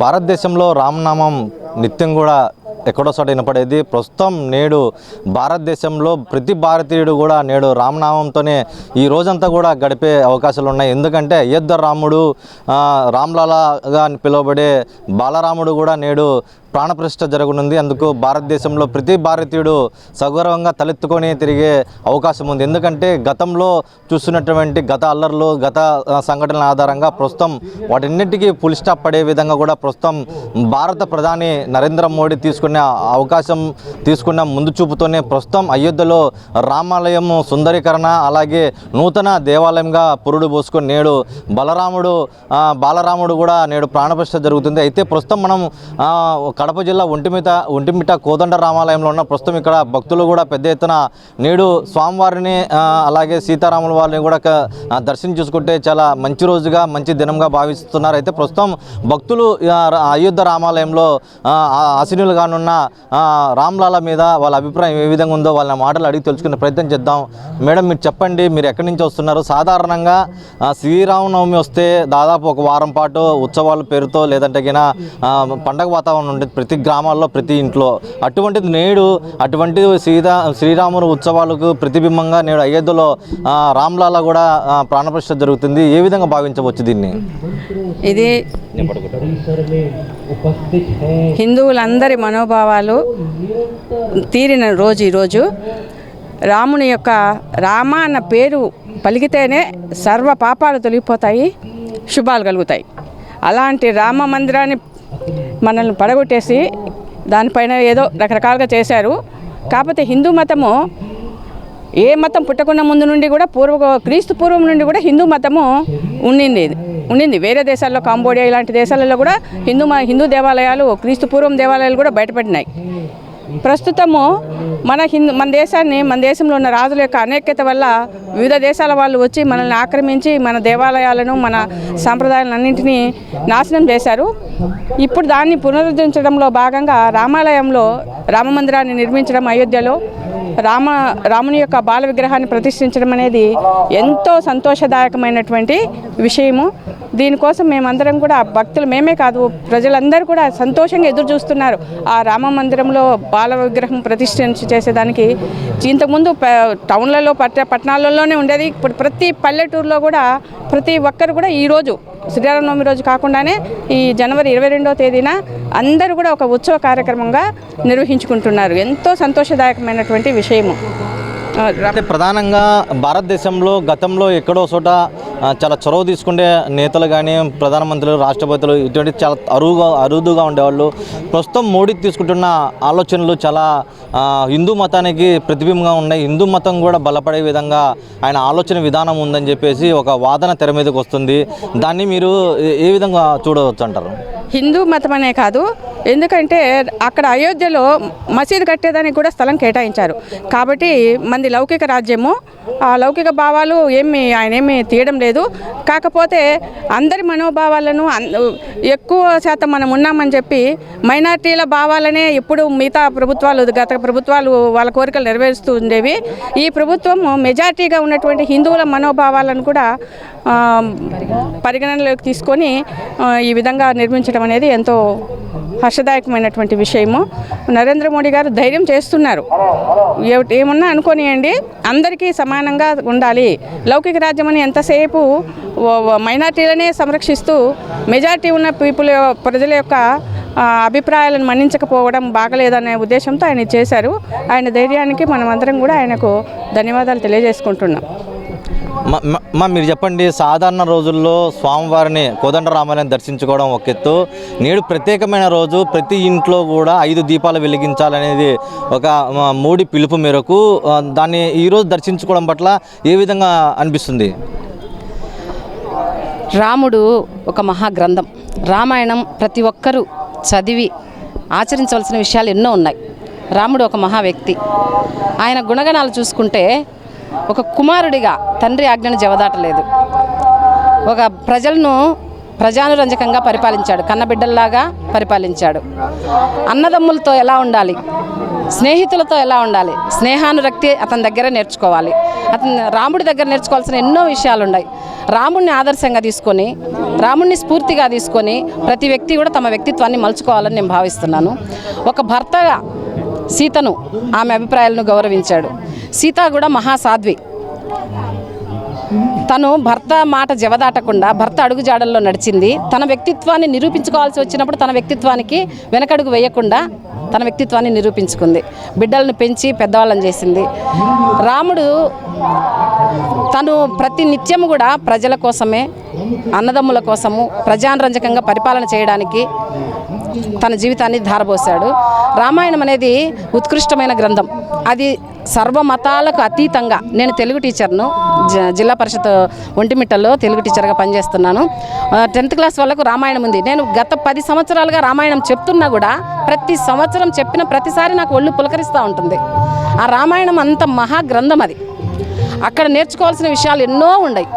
భారతదేశంలో రామనామం నిత్యం కూడా ఎక్కడో చోట వినపడేది. ప్రస్తుతం నేడు భారతదేశంలో ప్రతి భారతీయుడు కూడా నేడు రామనామంతోనే ఈ రోజంతా కూడా గడిపే అవకాశాలు ఉన్నాయి ఎందుకంటే అయోధ్య రాముడు ఆ, రామ్లాలాగా పిలువబడే బాలరాముడు కూడా నేడు ప్రాణప్రతిష్ఠ జరగనుంది. అందుకు భారతదేశంలో ప్రతి భారతీయుడు సగౌరవంగా తలెత్తుకొని తిరిగే అవకాశం ఉంది. ఎందుకంటే గతంలో చూస్తున్నటువంటి గత అల్లర్లు గత సంఘటనల ఆధారంగా ప్రస్తుతం వాటన్నిటికీ ఫుల్ స్టాప్ పడే విధంగా కూడా ప్రస్తుతం భారత ప్రధాని నరేంద్ర మోడీ తీసుకున్న అవకాశం తీసుకున్న ముందు చూపుతోనే ప్రస్తుతం అయోధ్యలో రామాలయం సుందరీకరణ అలాగే నూతన దేవాలయంగా పురుడు పోసుకొని నేడు బలరాముడు బాలరాముడు కూడా నేడు ప్రాణప్రతిష్ఠ జరుగుతుంది. అయితే ప్రస్తుతం మనం ఒక కడప జిల్లా ఒంటిమిట ఒంటిమిట కోదండ రామాలయంలో ఉన్న ప్రస్తుతం ఇక్కడ భక్తులు కూడా పెద్ద ఎత్తున నేడు స్వామివారిని అలాగే సీతారాముల వారిని కూడా దర్శనం చేసుకుంటే చాలా మంచి రోజుగా మంచి దినంగా భావిస్తున్నారు. అయితే ప్రస్తుతం భక్తులు అయోధ్య రామాలయంలో ఆ, ఆశీనులు కానున్న రామ్లాల మీద వాళ్ళ అభిప్రాయం ఏ విధంగా ఉందో వాళ్ళ మాటలు అడిగి తెలుసుకునే ప్రయత్నం చేద్దాం. మేడం మీరు చెప్పండి మీరు ఎక్కడి నుంచి వస్తున్నారు? సాధారణంగా శ్రీరామనవమి వస్తే దాదాపు ఒక వారం పాటు ఉత్సవాల పేరుతో లేదంటే గిన పండగ వాతావరణం ఉంటుంది ప్రతి గ్రామాల్లో ప్రతి ఇంట్లో. అటువంటిది నేడు అటువంటి సీతా శ్రీరాముల ఉత్సవాలకు ప్రతిబింబంగా నేడు అయోధ్యలో రామ్లాల కూడా ప్రాణప్రతిష్ఠ జరుగుతుంది. ఏ విధంగా భావించవచ్చు దీన్ని? ఇది హిందువులందరి మనోభావాలు తీరిన రోజు ఈరోజు. రాముని యొక్క రామ అన్న పేరు పలికితేనే సర్వ పాపాలు తొలగిపోతాయి శుభాలు కలుగుతాయి. అలాంటి రామ మందిరాన్ని మనల్ని పడగొట్టేసి దానిపైన ఏదో రకరకాలుగా చేశారు. కాకపోతే హిందూ మతము ఏ మతం పుట్టకుండా ముందు నుండి కూడా పూర్వ క్రీస్తు పూర్వం నుండి కూడా హిందూ మతము ఉండింది. ఉండింది. వేరే దేశాల్లో కాంబోడియా ఇలాంటి దేశాలలో కూడా హిందూ మ- హిందూ దేవాలయాలు క్రీస్తు పూర్వం దేవాలయాలు కూడా బయటపడినాయి. ప్రస్తుతము మన హిందూ మన దేశాన్ని మన దేశంలో ఉన్న రాజుల యొక్క అనేక్యత వల్ల వివిధ దేశాల వాళ్ళు వచ్చి మనల్ని ఆక్రమించి మన దేవాలయాలను మన సాంప్రదాయాలన్నింటినీ నాశనం చేశారు. ఇప్పుడు దాన్ని పునరుద్ధరించడంలో భాగంగా రామాలయంలో రామ మందిరాన్ని నిర్మించడం అయోధ్యలో రామ రాముని యొక్క బాల విగ్రహాన్ని ప్రతిష్ఠించడం అనేది ఎంతో సంతోషదాయకమైనటువంటి విషయము. దీనికోసం మేమందరం కూడా భక్తులు మేమే కాదు ప్రజలందరూ కూడా సంతోషంగా ఎదురు చూస్తున్నారు ఆ రామ మందిరంలో బాల విగ్రహం ప్రతిష్ఠించి చేసేదానికి ఇంతకుముందు టౌన్లలో పట్ట పట్టణాలలోనే ఉండేది. ఇప్పుడు ప్రతి పల్లెటూరులో కూడా ప్రతి ఒక్కరు కూడా ఈరోజు శ్రీరామనవమి రోజు కాకుండానే ఈ జనవరి ఇరవై రెండవ తేదీన అందరూ కూడా ఒక ఉత్సవ కార్యక్రమంగా నిర్వహించుకుంటున్నారు. ఎంతో సంతోషదాయకమైనటువంటి విషయము. అంటే ప్రధానంగా భారతదేశంలో గతంలో ఎక్కడో చోట చాలా చొరవ తీసుకునే నేతలు కానీ ప్రధానమంత్రులు రాష్ట్రపతులు ఇటువంటి చాలా అరువుగా అరుదుగా ఉండేవాళ్ళు. ప్రస్తుతం మోడీ తీసుకుంటున్న ఆలోచనలు చాలా హిందూ మతానికి ప్రతిబింబంగా ఉన్నాయి. హిందూ మతం కూడా బలపడే విధంగా ఆయన ఆలోచన విధానం ఉందని చెప్పేసి ఒక వాదన తెర మీదకి వస్తుంది. దాన్ని మీరు ఏ విధంగా చూడవచ్చు అంటారు హిందూ మతం అనే కాదు ఎందుకంటే అక్కడ అయోధ్యలో మసీదు కట్టేదానికి కూడా స్థలం కేటాయించారు. కాబట్టి మంది లౌకిక రాజ్యము ఆ లౌకిక భావాలు ఏమి ఆయన ఏమి తీయడం లేదు. కాకపోతే అందరి మనోభావాలను అన్- ఎక్కువ శాతం మనం ఉన్నామని చెప్పి మైనార్టీల భావాలనే ఇప్పుడు మిగతా ప్రభుత్వాలు గత ప్రభుత్వాలు వాళ్ళ కోరికలు నెరవేరుస్తూ ఉండేవి. ఈ ప్రభుత్వం మెజార్టీగా ఉన్నటువంటి హిందువుల మనోభావాలను కూడా పరిగణనలోకి తీసుకొని ఈ విధంగా నిర్మించడం అనేది ఎంతో హర్షదాయకమైనటువంటి విషయము. నరేంద్ర మోడీ గారు ధైర్యం చేస్తున్నారు. ఏ- ఏమున్నా అనుకోనియండి అందరికీ సమానంగా ఉండాలి. లౌకిక రాజ్యం అని ఎంతసేపు మైనార్టీలనే సంరక్షిస్తూ మెజార్టీ ఉన్న పీపుల్ ప్రజల యొక్క అభిప్రాయాలను మన్నించకపోవడం బాగలేదనే ఉద్దేశంతో ఆయన చేశారు. ఆయన ధైర్యానికి మనం అందరం కూడా ఆయనకు ధన్యవాదాలు తెలియజేసుకుంటున్నాం. మ- మ- మా మీరు చెప్పండి సాధారణ రోజుల్లో స్వామివారిని కోదండరామాలయం దర్శించుకోవడం ఒక ఎత్తు. నేడు ప్రత్యేకమైన రోజు ప్రతి ఇంట్లో కూడా ఐదు దీపాలు వెలిగించాలనేది ఒక మూడి పిలుపు మేరకు దాన్ని ఈరోజు దర్శించుకోవడం పట్ల ఏ విధంగా అనిపిస్తుంది? రాముడు ఒక మహాగ్రంథం. రామాయణం ప్రతి ఒక్కరూ చదివి ఆచరించవలసిన విషయాలు ఎన్నో ఉన్నాయి. రాముడు ఒక మహా వ్యక్తి ఆయన గుణగణాలు చూసుకుంటే ఒక కుమారుడిగా తండ్రి ఆజ్ఞను జవదాటలేదు. ఒక ప్రజలను ప్రజానురంజకంగా పరిపాలించాడు. కన్నబిడ్డల్లాగా పరిపాలించాడు. అన్నదమ్ములతో ఎలా ఉండాలి? స్నేహితులతో ఎలా ఉండాలి? స్నేహానురక్తి అతని దగ్గర నేర్చుకోవాలి. అతను రాముడి దగ్గర నేర్చుకోవాల్సిన ఎన్నో విషయాలు ఉన్నాయి రాముడిని ఆదర్శంగా తీసుకొని రాముడిని స్ఫూర్తిగా తీసుకొని ప్రతి వ్యక్తి కూడా తమ వ్యక్తిత్వాన్ని మలుచుకోవాలని నేను భావిస్తున్నాను. ఒక భర్తగా సీతను ఆమె అభిప్రాయాలను గౌరవించాడు. సీత కూడా మహాసాధ్వి. తను భర్త మాట జవదాటకుండా భర్త అడుగుజాడల్లో నడిచింది. తన వ్యక్తిత్వాన్ని నిరూపించుకోవాల్సి వచ్చినప్పుడు తన వ్యక్తిత్వానికి వెనకడుగు వేయకుండా తన వ్యక్తిత్వాన్ని నిరూపించుకుంది. బిడ్డలను పెంచి పెద్దవాళ్ళని చేసింది. రాముడు తను ప్రతి నిత్యము కూడా ప్రజల కోసమే అన్నదమ్ముల కోసము ప్రజానురంజకంగా పరిపాలన చేయడానికి తన జీవితాన్ని ధారబోశాడు. రామాయణం అనేది ఉత్కృష్టమైన గ్రంథం. అది సర్వ మతాలకు అతీతంగా నేను తెలుగు టీచర్ను జ- జిల్లా పరిషత్ ఒంటిమిట్టలో తెలుగు టీచర్గా పనిచేస్తున్నాను. టెన్త్ క్లాస్ వాళ్ళకు రామాయణం ఉంది. నేను గత పది సంవత్సరాలుగా రామాయణం చెప్తున్నా కూడా ప్రతి సంవత్సరం చెప్పిన ప్రతిసారి నాకు ఒళ్ళు పులకరిస్తూ ఉంటుంది. ఆ రామాయణం అంత మహా గ్రంథం అది. అక్కడ నేర్చుకోవాల్సిన విషయాలు ఎన్నో ఉన్నాయి.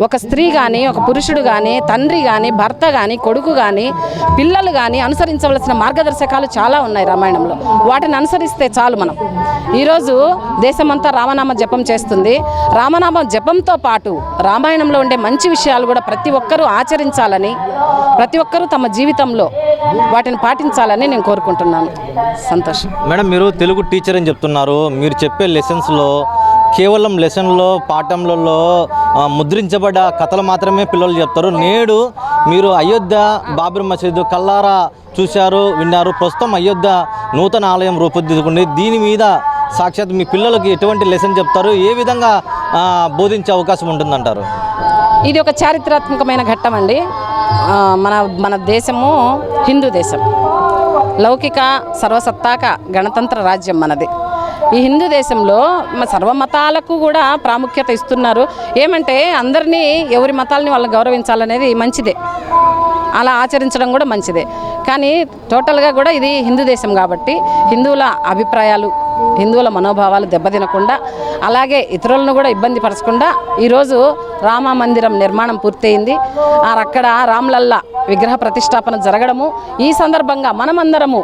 ఒక స్త్రీ కానీ ఒక పురుషుడు కానీ తండ్రి కానీ భర్త కానీ కొడుకు కానీ పిల్లలు కానీ అనుసరించవలసిన మార్గదర్శకాలు చాలా ఉన్నాయి రామాయణంలో. వాటిని అనుసరిస్తే చాలు మనం. ఈరోజు దేశమంతా రామనామ జపం చేస్తుంది. రామనామ జపంతో పాటు రామాయణంలో ఉండే మంచి విషయాలు కూడా ప్రతి ఒక్కరూ ఆచరించాలని ప్రతి ఒక్కరూ తమ జీవితంలో వాటిని పాటించాలని నేను కోరుకుంటున్నాను. సంతోషం. మేడం మీరు తెలుగు టీచర్ అని చెప్తున్నారు. మీరు చెప్పే లెసన్స్లో కేవలం లెసన్లో పాఠంలలో ముద్రించబడ్డ కథలు మాత్రమే పిల్లలు చెప్తారు. నేడు మీరు అయోధ్య బాబ్రీ మసీదు కల్లారా చూశారు విన్నారు. ప్రస్తుతం అయోధ్య నూతన ఆలయం రూపుదిద్దుకుంది. దీని మీద సాక్షాత్ మీ పిల్లలకి ఎటువంటి లెసన్ చెప్తారు? ఏ విధంగా బోధించే అవకాశం ఉంటుందంటారు? ఇది ఒక చారిత్రాత్మకమైన ఘట్టం అండి. మన మన దేశము హిందూ దేశం. లౌకిక సర్వసత్తాక గణతంత్ర రాజ్యం మనది. ఈ హిందూ దేశంలో సర్వ మతాలకు కూడా ప్రాముఖ్యత ఇస్తున్నారు. ఏమంటే అందరినీ ఎవరి మతాలని వాళ్ళు గౌరవించాలనేది మంచిదే. అలా ఆచరించడం కూడా మంచిదే. కానీ టోటల్గా కూడా ఇది హిందూ దేశం కాబట్టి హిందువుల అభిప్రాయాలు హిందువుల మనోభావాలు దెబ్బతినకుండా అలాగే ఇతరులను కూడా ఇబ్బంది పరచకుండా ఈరోజు రామ మందిరం నిర్మాణం పూర్తయింది. అక్కడ రామ్లల్లా విగ్రహ ప్రతిష్టాపన జరగడము. ఈ సందర్భంగా మనమందరము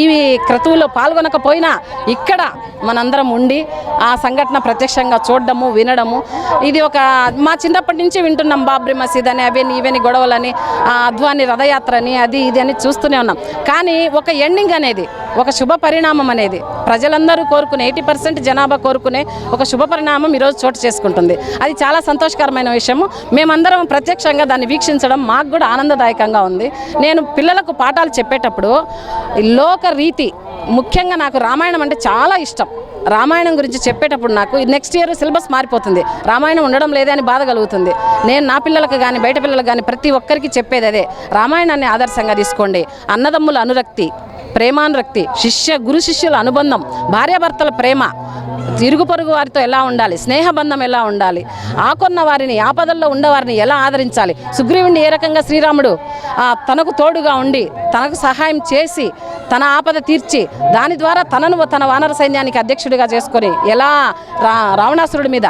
ఈ క్రతువులో పాల్గొనకపోయినా ఇక్కడ మనందరం ఉండి ఆ సంఘటన ప్రత్యక్షంగా చూడడము వినడము. ఇది ఒక మా చిన్నప్పటి నుంచి వింటున్నాం బాబ్రీ మసీద్ అని అవని ఇవని గొడవలని ఆ అద్వాని రథయాత్ర అని అది ఇది అని చూస్తూనే ఉన్నాం. కానీ ఒక ఎండింగ్ అనేది ఒక శుభ పరిణామం అనేది ప్రజలందరూ కోరుకునే ఎయిటీ పర్సెంట్ జనాభా కోరుకునే ఒక శుభ పరిణామం ఈరోజు చోటు చేసుకుంటుంది. అది చాలా సంతోషకరమైన విషయము. మేమందరం ప్రత్యక్షంగా దాన్ని వీక్షించడం మాకు కూడా ఆనందదాయకంగా ఉంది. నేను పిల్లలకు పాఠాలు చెప్పేటప్పుడు ఈ లోక రీతి. ముఖ్యంగా నాకు రామాయణం అంటే చాలా ఇష్టం. రామాయణం గురించి చెప్పేటప్పుడు నాకు నెక్స్ట్ ఇయర్ సిలబస్ మారిపోతుంది. రామాయణం ఉండడం లేదే అని బాధ కలుగుతుంది. నేను నా పిల్లలకు కానీ బయట పిల్లలకు కానీ ప్రతి ఒక్కరికి చెప్పేది అదే. రామాయణాన్ని ఆదర్శంగా తీసుకోండి. అన్నదమ్ముల అనురక్తి ప్రేమానురక్తి శిష్య గురు శిష్యుల అనుబంధం భార్యాభర్తల ప్రేమ తిరుగు పొరుగు వారితో ఎలా ఉండాలి స్నేహబంధం ఎలా ఉండాలి ఆకొన్న వారిని ఆపదల్లో ఉండవారిని ఎలా ఆదరించాలి సుగ్రీవుని ఏ రకంగా శ్రీరాముడు ఆ, తనకు తోడుగా ఉండి తనకు సహాయం చేసి తన ఆపద తీర్చి దాని ద్వారా తనను తన వానర సైన్యానికి అధ్యక్షుడు అధ్యక్షుడిగా చేసుకొని ఎలా రా రావణాసురుడి మీద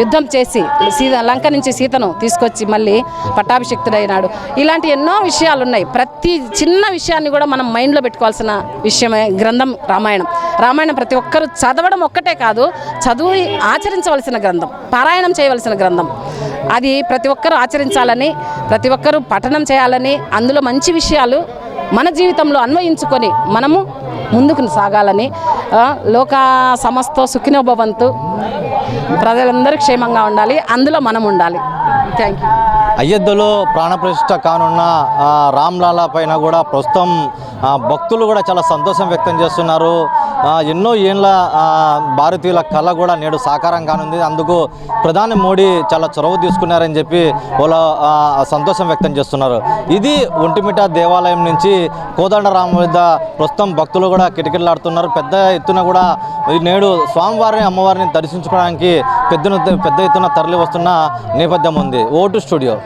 యుద్ధం చేసి సీత లంక నుంచి సీతను తీసుకొచ్చి మళ్ళీ పట్టాభిషిక్తుడైనాడు. ఇలాంటి ఎన్నో విషయాలు ఉన్నాయి ప్రతి చిన్న విషయాన్ని కూడా మనం మైండ్లో పెట్టుకోవాల్సిన విషయమే గ్రంథం రామాయణం. రామాయణం ప్రతి ఒక్కరు చదవడం ఒక్కటే కాదు చదువు ఆచరించవలసిన గ్రంథం పారాయణం చేయవలసిన గ్రంథం. అది ప్రతి ఒక్కరూ ఆచరించాలని ప్రతి ఒక్కరూ పఠనం చేయాలని అందులో మంచి విషయాలు మన జీవితంలో అన్వయించుకొని మనము ముందుకు సాగాలని లోక సమస్త సుఖినోభవంతు ప్రజలందరూ క్షేమంగా ఉండాలి అందులో మనం ఉండాలి. థ్యాంక్ యూ అయోధ్యలో ప్రాణప్రతిష్ఠ కానున్న రామ్లాల రామ్లాలా పైన కూడా ప్రస్తుతం భక్తులు కూడా చాలా సంతోషం వ్యక్తం చేస్తున్నారు. ఎన్నో ఏళ్ళ భారతీయుల కళ కూడా నేడు సాకారం కానుంది. అందుకు ప్రధాని మోడీ చాలా చొరవ తీసుకున్నారని చెప్పి వాళ్ళ సంతోషం వ్యక్తం చేస్తున్నారు. ఇది ఒంటిమిట దేవాలయం నుంచి కోదండరామ వద్ద ప్రస్తుతం భక్తులు కూడా కిటకిటలాడుతున్నారు. పెద్ద ఎత్తున కూడా ఈ నేడు స్వామివారిని అమ్మవారిని దర్శించుకోవడానికి పెద్ద పెద్ద ఎత్తున తరలి వస్తున్న నేపథ్యం ఉంది. Vote studio.